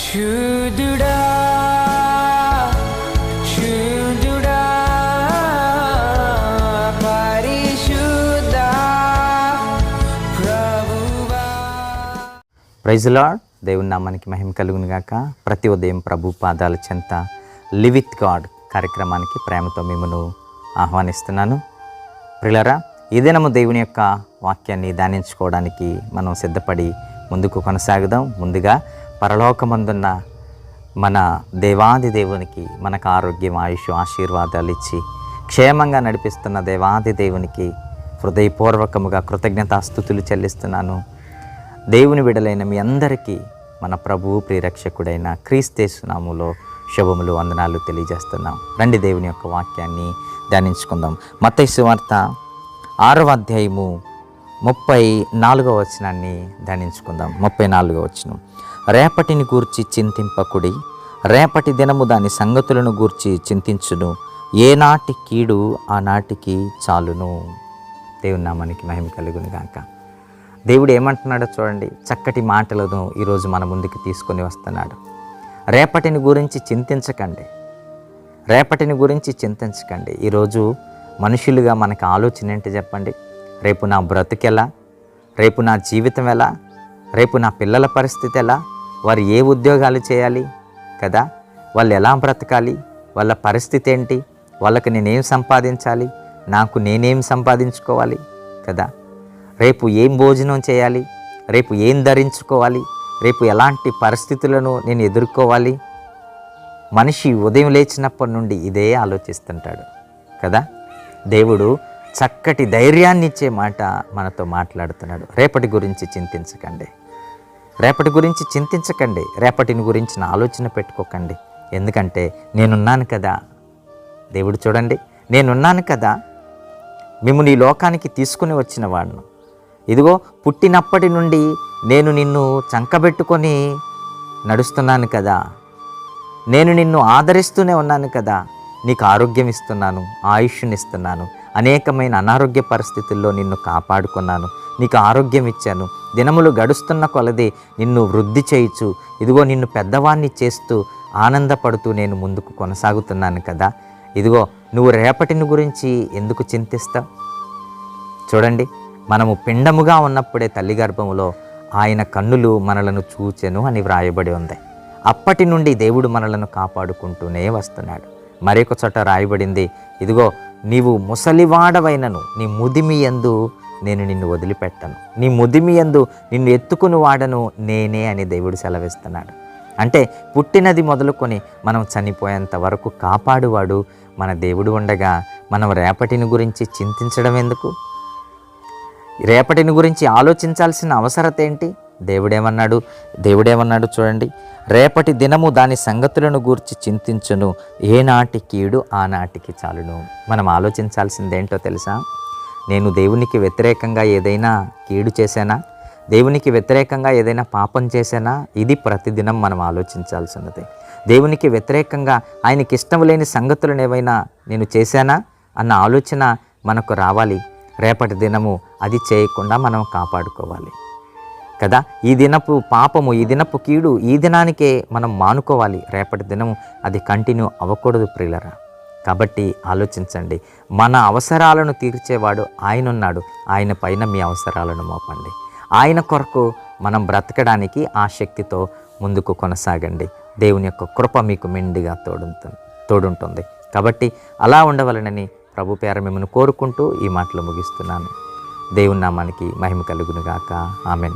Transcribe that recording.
శుద్ధుడా శుద్ధుడా పరిశుద్ధ ప్రభువా. Praise lord దేవుని నామానికి మహిమ కలుగును గాక. ప్రతి ఉదయం ప్రభు పాదాల చెంత లివిత్ గాడ్ కార్యక్రమానికి ప్రేమతో మిమ్మను ఆహ్వానిస్తున్నాను. ప్రిలరా ఏదైనా దేవుని యొక్క వాక్యాన్ని ధ్యానించుకోవడానికి మనం సిద్ధపడి ముందుకు కొనసాగుదాం. ముందుగా పరలోకమందున్న మన దేవాది దేవునికి మనకు ఆరోగ్యం ఆయుష్ ఆశీర్వాదాలు ఇచ్చి క్షేమంగా నడిపిస్తున్న దేవాది దేవునికి హృదయపూర్వకముగా కృతజ్ఞతాస్థుతులు చెల్లిస్తున్నాను. దేవుని విడలైన మీ అందరికీ మన ప్రభువు ప్రియరక్షకుడైన క్రీస్తేసునాములో శుభములు వందనాలు తెలియజేస్తున్నాం. రండి దేవుని యొక్క వాక్యాన్ని ధ్యానించుకుందాం. మత్తయి వార్త ఆరవ అధ్యాయము ముప్పై నాలుగవ వచనాన్ని ధ్యానించుకుందాం. ముప్పై నాలుగవ వచనం. రేపటిని గూర్చి చింతింపకుడి రేపటి దినము దాని సంగతులను గూర్చి చింతించును. ఏనాటి కీడు ఆనాటికి చాలును. దేవుని నామానికి మహిమ కలుగును గాక. దేవుడు ఏమంటున్నాడో చూడండి. చక్కటి మాటలను ఈరోజు మన ముందుకు తీసుకొని వస్తున్నాడు. రేపటిని గురించి చింతించకండి. రేపటిని గురించి చింతించకండి. ఈరోజు మనుషులుగా మనకు ఆలోచన ఏంటి చెప్పండి? రేపు నా బ్రతుకెలా? రేపు నా జీవితం ఎలా రేపు నా పిల్లల పరిస్థితి ఎలా వారు ఏ ఉద్యోగాలు చేయాలి? కదా? వాళ్ళు ఎలా బ్రతకాలి? వాళ్ళ పరిస్థితి ఏంటి వాళ్ళకి నేనేం సంపాదించాలి? నాకు నేనేం సంపాదించుకోవాలి? కదా? రేపు ఏం భోజనం చేయాలి? రేపు ఏం ధరించుకోవాలి? రేపు ఎలాంటి పరిస్థితులను నేను ఎదుర్కోవాలి? మనిషి ఉదయం లేచినప్పటి నుండి ఇదే ఆలోచిస్తుంటాడు. కదా? దేవుడు చక్కటి ధైర్యాన్ని ఇచ్చే మాట మనతో మాట్లాడుతున్నాడు. రేపటి గురించి చింతించకండి. రేపటి గురించి చింతించకండి. రేపటిని గురించిన ఆలోచన పెట్టుకోకండి. ఎందుకంటే నేనున్నాను కదా. దేవుడు చూడండి. నేనున్నాను కదా. మిమ్మల్ని ఈ లోకానికి తీసుకుని వచ్చిన వాడును. ఇదిగో పుట్టినప్పటి నుండి నేను నిన్ను చంకబెట్టుకొని నడుస్తున్నాను కదా. నేను నిన్ను ఆదరిస్తూనే ఉన్నాను కదా. నీకు ఆరోగ్యం ఇస్తున్నాను ఆయుష్నిస్తున్నాను అనేకమైన అనారోగ్య పరిస్థితుల్లో నిన్ను కాపాడుకున్నాను. నీకు ఆరోగ్యం ఇచ్చాను. దినములు గడుస్తున్న కొలది నిన్ను వృద్ధి చేయించు. ఇదిగో నిన్ను పెద్దవాణ్ణి చేస్తూ ఆనందపడుతూ నేను ముందుకు కొనసాగుతున్నాను కదా. ఇదిగో నువ్వు రేపటిని గురించి ఎందుకు చింతిస్తావు? చూడండి మనము పిండముగా ఉన్నప్పుడే తల్లి గర్భములో ఆయన కన్నులు మనలను చూచెను అని వ్రాయబడి ఉంది. అప్పటి నుండి దేవుడు మనలను కాపాడుకుంటూనే వస్తున్నాడు. మరొక చోట రాయబడింది ఇదిగో నీవు ముసలివాడవైనను నీ ముదిమి యందు నేను నిన్ను వదిలిపెట్టను. నీ ముదిమి యందు నిన్ను ఎత్తుకుని వాడను నేనే అని దేవుడు సెలవిస్తున్నాడు. అంటే పుట్టినది మొదలుకొని మనం చనిపోయేంత వరకు కాపాడువాడు మన దేవుడు ఉండగా మనం రేపటిని గురించి చింతించడం ఎందుకు రేపటిని గురించి ఆలోచించాల్సిన అవసరత ఏంటి? దేవుడేమన్నాడు? దేవుడేమన్నాడు చూడండి రేపటి దినము దాని సంగతులను గూర్చి చింతించును. ఏనాటి కీడు ఆనాటికి చాలును. మనం ఆలోచించాల్సిందేంటో తెలుసా? నేను దేవునికి వ్యతిరేకంగా ఏదైనా కీడు చేశానా? దేవునికి వ్యతిరేకంగా ఏదైనా పాపం చేశానా? ఇది ప్రతిదినం మనం ఆలోచించాల్సినది. దేవునికి వ్యతిరేకంగా ఆయనకి ఇష్టం లేని సంగతులను ఏవైనా నేను చేశానా? అన్న ఆలోచన మనకు రావాలి. రేపటి దినము అది చేయకుండా మనం కాపాడుకోవాలి. కదా? ఈ దినపు పాపము ఈ దినపు కీడు ఈ దినానికే మనం మానుకోవాలి. రేపటి దినము అది కంటిన్యూ అవ్వకూడదు ప్రియులరా. కాబట్టి ఆలోచించండి. మన అవసరాలను తీర్చేవాడు ఆయన ఉన్నాడు ఆయన పైన మీ అవసరాలను మోపండి. ఆయన కొరకు మనం బ్రతకడానికి ఆ శక్తితో ముందుకు కొనసాగండి. దేవుని యొక్క కృప మీకు మెండిగా తోడుంటుంది తోడుంటుంది. కాబట్టి అలా ఉండవలనని ప్రభు పేర మిమ్మల్ని కోరుకుంటూ ఈ మాటలు ముగిస్తున్నాను. దేవుని నామానికి మహిమ కలుగునుగాక. ఆమెన్.